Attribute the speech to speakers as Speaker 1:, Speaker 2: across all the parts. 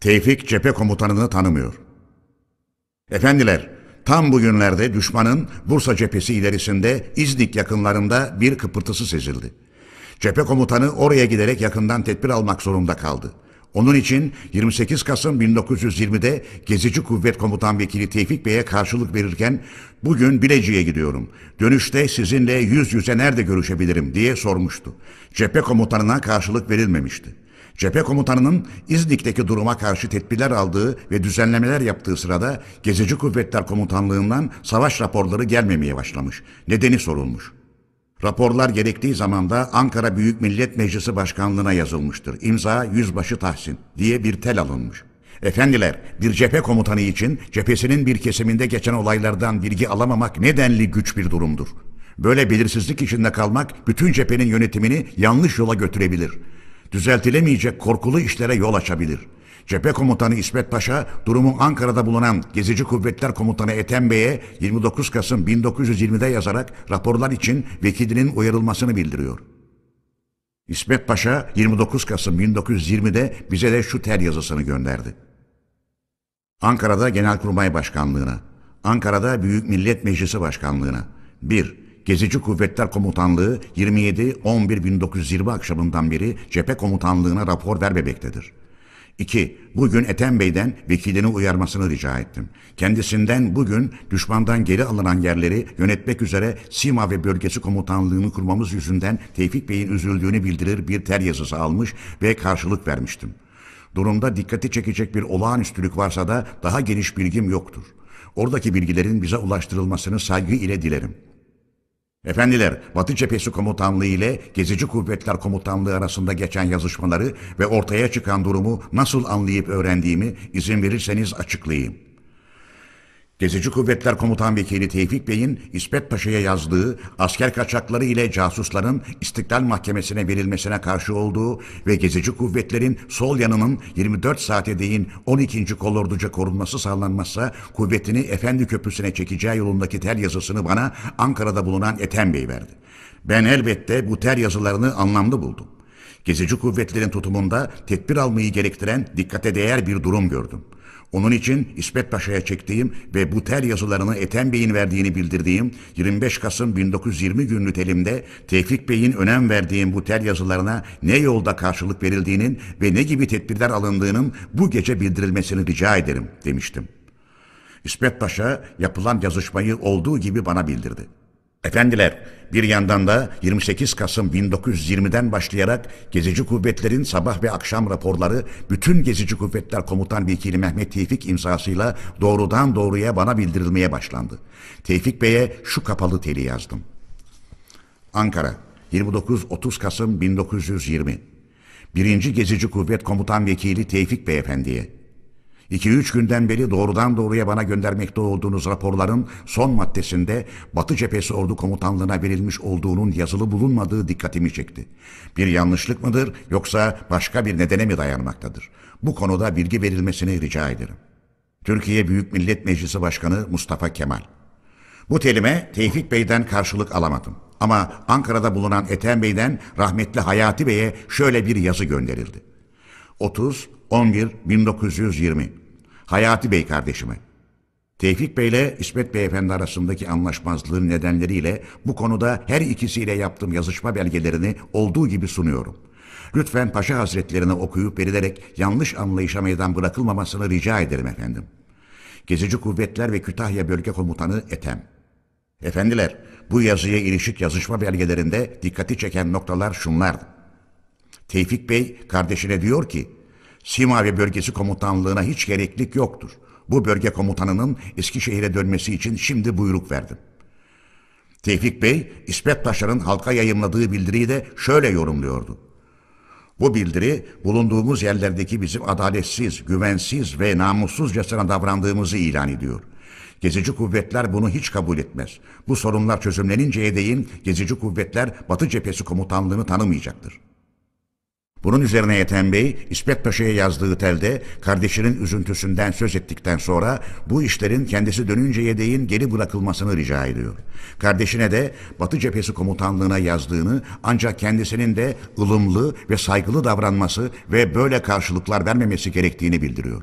Speaker 1: Tevfik cephe komutanını tanımıyor. Efendiler, tam bugünlerde düşmanın Bursa cephesi ilerisinde İznik yakınlarında bir kıpırtısı sezildi. Cephe komutanı oraya giderek yakından tedbir almak zorunda kaldı. Onun için 28 Kasım 1920'de Gezici Kuvvet Komutan Vekili Tevfik Bey'e karşılık verirken bugün Bilecik'e gidiyorum. Dönüşte sizinle yüz yüze nerede görüşebilirim diye sormuştu. Cephe komutanına karşılık verilmemişti. Cephe komutanının İznik'teki duruma karşı tedbirler aldığı ve düzenlemeler yaptığı sırada Gezici Kuvvetler Komutanlığından savaş raporları gelmemeye başlamış. Nedeni sorulmuş. Raporlar gerektiği zamanda Ankara Büyük Millet Meclisi Başkanlığına yazılmıştır. İmza Yüzbaşı Tahsin diye bir tel alınmış. Efendiler, bir cephe komutanı için cephesinin bir kesiminde geçen olaylardan bilgi alamamak nedenli güç bir durumdur. Böyle belirsizlik içinde kalmak bütün cephenin yönetimini yanlış yola götürebilir. Düzeltilemeyecek korkulu işlere yol açabilir. Cephe komutanı İsmet Paşa durumu Ankara'da bulunan Gezici Kuvvetler Komutanı Ethem Bey'e 29 Kasım 1920'de yazarak raporlar için vekilinin uyarılmasını bildiriyor. İsmet Paşa 29 Kasım 1920'de bize de şu tel yazısını gönderdi. Ankara'da Genelkurmay Başkanlığına, Ankara'da Büyük Millet Meclisi Başkanlığına 1. Gezici Kuvvetler Komutanlığı 27-11-1920 akşamından beri cephe komutanlığına rapor vermemektedir. 2. Bugün Ethem Bey'den vekilini uyarmasını rica ettim. Kendisinden bugün düşmandan geri alınan yerleri yönetmek üzere Sima ve Bölgesi Komutanlığını kurmamız yüzünden Tevfik Bey'in üzüldüğünü bildirir bir ter yazısı almış ve karşılık vermiştim. Durumda dikkati çekecek bir olağanüstülük varsa da daha geniş bilgim yoktur. Oradaki bilgilerin bize ulaştırılmasını saygı ile dilerim. Efendiler, Batı Cephesi Komutanlığı ile Gezici Kuvvetler Komutanlığı arasında geçen yazışmaları ve ortaya çıkan durumu nasıl anlayıp öğrendiğimi izin verirseniz açıklayayım. Gezici Kuvvetler Komutan Vekili Tevfik Bey'in İsmet Paşa'ya yazdığı asker kaçakları ile casusların İstiklal Mahkemesi'ne verilmesine karşı olduğu ve Gezici Kuvvetlerin sol yanının 24 saate değin 12. kolorduca korunması sağlanmazsa kuvvetini Efendi Köprüsü'ne çekeceği yolundaki tel yazısını bana Ankara'da bulunan Ethem Bey verdi. Ben elbette bu tel yazılarını anlamlı buldum. Gezici kuvvetlerin tutumunda tedbir almayı gerektiren dikkate değer bir durum gördüm. Onun için İsmet Paşa'ya çektiğim ve bu tel yazılarını Ethem Bey'in verdiğini bildirdiğim 25 Kasım 1920 günlü telimde Tevfik Bey'in önem verdiğim bu tel yazılarına ne yolda karşılık verildiğinin ve ne gibi tedbirler alındığının bu gece bildirilmesini rica ederim demiştim. İsmet Paşa yapılan yazışmayı olduğu gibi bana bildirdi. Efendiler, bir yandan da 28 Kasım 1920'den başlayarak Gezici Kuvvetlerin sabah ve akşam raporları bütün Gezici Kuvvetler Komutan Vekili Mehmet Tevfik imzasıyla doğrudan doğruya bana bildirilmeye başlandı. Tevfik Bey'e şu kapalı teli yazdım. Ankara, 29-30 Kasım 1920 Birinci Gezici Kuvvet Komutan Vekili Tevfik Beyefendi'ye 2-3 günden beri doğrudan doğruya bana göndermekte olduğunuz raporların son maddesinde Batı Cephesi Ordu Komutanlığı'na verilmiş olduğunun yazılı bulunmadığı dikkatimi çekti. Bir yanlışlık mıdır yoksa başka bir nedene mi dayanmaktadır? Bu konuda bilgi verilmesini rica ederim. Türkiye Büyük Millet Meclisi Başkanı Mustafa Kemal bu telime Tevfik Bey'den karşılık alamadım. Ama Ankara'da bulunan Ethem Bey'den rahmetli Hayati Bey'e şöyle bir yazı gönderildi. 30 11 1920 Hayati Bey kardeşime. Tevfik Bey ile İsmet Beyefendi arasındaki anlaşmazlığın nedenleriyle bu konuda her ikisiyle yaptığım yazışma belgelerini olduğu gibi sunuyorum. Lütfen Paşa Hazretlerine okuyup verilerek yanlış anlayışa meydan bırakılmamasını rica ederim efendim. Gezici Kuvvetler ve Kütahya Bölge Komutanı Ethem. Efendiler, bu yazıya ilişik yazışma belgelerinde dikkati çeken noktalar şunlardı. Tevfik Bey kardeşine diyor ki, Sima ve bölgesi komutanlığına hiç gereklik yoktur. Bu bölge komutanının Eskişehir'e dönmesi için şimdi buyruk verdim. Tevfik Bey, İsmet Paşa'nın halka yayımladığı bildiriyi de şöyle yorumluyordu. Bu bildiri bulunduğumuz yerlerdeki bizim adaletsiz, güvensiz ve namussuzcasına davrandığımızı ilan ediyor. Gezici kuvvetler bunu hiç kabul etmez. Bu sorunlar çözümleninceye değin Gezici kuvvetler Batı Cephesi Komutanlığını tanımayacaktır. Bunun üzerine Ethem Bey, İsmet Paşa'ya yazdığı telde kardeşinin üzüntüsünden söz ettikten sonra bu işlerin kendisi dönünceye değin geri bırakılmasını rica ediyor. Kardeşine de Batı Cephesi Komutanlığı'na yazdığını ancak kendisinin de ılımlı ve saygılı davranması ve böyle karşılıklar vermemesi gerektiğini bildiriyor.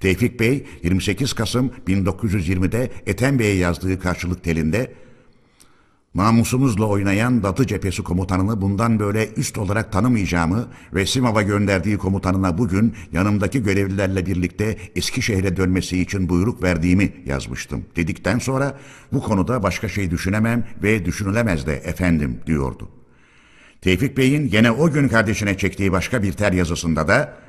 Speaker 1: Tevfik Bey 28 Kasım 1920'de Ethem Bey'e yazdığı karşılık telinde Namusumuzla oynayan Batı cephesi komutanını bundan böyle üst olarak tanımayacağımı ve Simav'a gönderdiği komutanına bugün yanımdaki görevlilerle birlikte Eskişehir'e dönmesi için buyruk verdiğimi yazmıştım. Dedikten sonra bu konuda başka şey düşünemem ve düşünülemez de efendim diyordu. Tevfik Bey'in gene o gün kardeşine çektiği başka bir ter yazısında da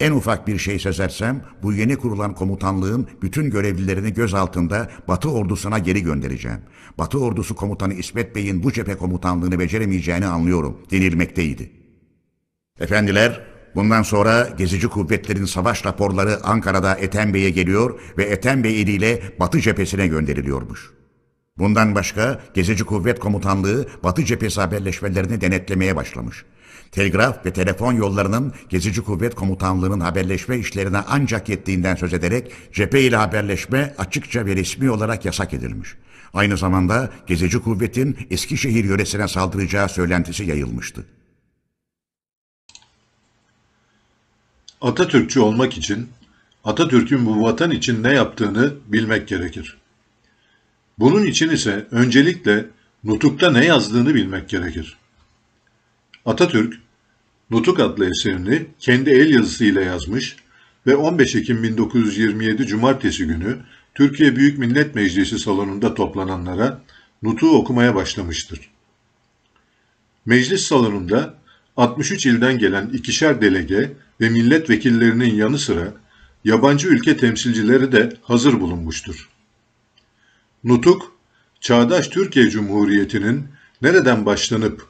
Speaker 1: en ufak bir şey sezersem bu yeni kurulan komutanlığın bütün görevlilerini göz altında Batı ordusuna geri göndereceğim. Batı ordusu komutanı İsmet Bey'in bu cephe komutanlığını beceremeyeceğini anlıyorum denilmekteydi. Efendiler, bundan sonra gezici kuvvetlerin savaş raporları Ankara'da Ethem Bey'e geliyor ve Ethem Bey eliyle Batı cephesine gönderiliyormuş. Bundan başka Gezici Kuvvet Komutanlığı Batı cephesi haberleşmelerini denetlemeye başlamış. Telgraf ve telefon yollarının Gezici Kuvvet Komutanlığı'nın haberleşme işlerine ancak yettiğinden söz ederek cephe ile haberleşme açıkça ve resmi olarak yasak edilmiş. Aynı zamanda Gezici Kuvvet'in Eskişehir yöresine saldıracağı söylentisi yayılmıştı.
Speaker 2: Atatürkçü olmak için Atatürk'ün bu vatan için ne yaptığını bilmek gerekir. Bunun için ise öncelikle Nutuk'ta ne yazdığını bilmek gerekir. Atatürk, Nutuk adlı eserini kendi el yazısıyla yazmış ve 15 Ekim 1927 Cumartesi günü Türkiye Büyük Millet Meclisi salonunda toplananlara Nutuk'u okumaya başlamıştır. Meclis salonunda 63 ilden gelen ikişer delege ve milletvekillerinin yanı sıra yabancı ülke temsilcileri de hazır bulunmuştur. Nutuk, çağdaş Türkiye Cumhuriyeti'nin nereden başlanıp